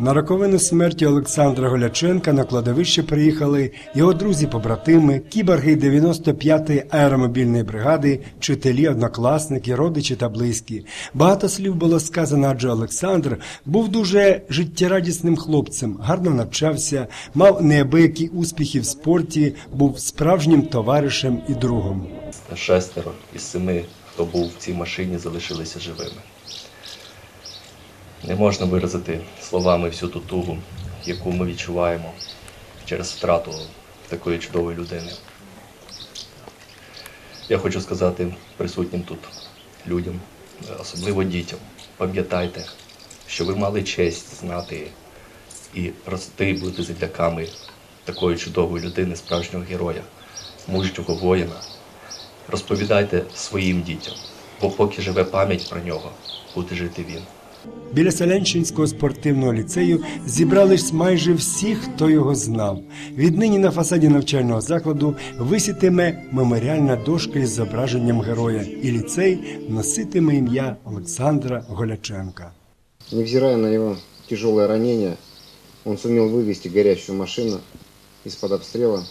На роковину смерті Олександра Голяченка на кладовище приїхали його друзі-побратими, кіборги 95-ї аеромобільної бригади, вчителі, однокласники, родичі та близькі. Багато слів було сказано, адже Олександр був дуже життєрадісним хлопцем, гарно навчався, мав неабиякі успіхи в спорті, був справжнім товаришем і другом. шестеро із семи, хто був в цій машині, залишилися живими. Не можна виразити словами всю ту тугу, яку ми відчуваємо через втрату такої чудової людини. Я хочу сказати присутнім тут людям, особливо дітям, пам'ятайте, що ви мали честь знати і рости, бути земляками такої чудової людини, справжнього героя, мужнього воїна. Розповідайте своїм дітям, бо поки живе пам'ять про нього, буде жити він. Біля Селянчинського спортивного ліцею зібрались майже всі, хто його знав. Віднині на фасаді навчального закладу висітиме меморіальна дошка із зображенням героя, і ліцей носитиме ім'я Олександра Голяченка. Невзирая на его тяжелое ранение, он сумел вывести горящую машину из-под обстрела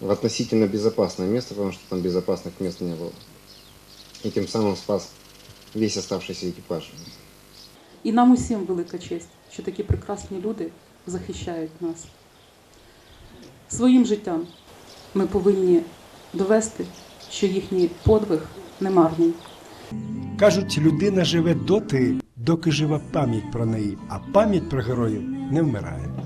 в относительно безопасное место, потому что там безопасных мест не было. И тем самым спас весь оставшийся экипаж. І нам усім велика честь, що такі прекрасні люди захищають нас. Своїм життям ми повинні довести, що їхній подвиг не марний. Кажуть, людина живе доти, доки жива пам'ять про неї, а пам'ять про героїв не вмирає.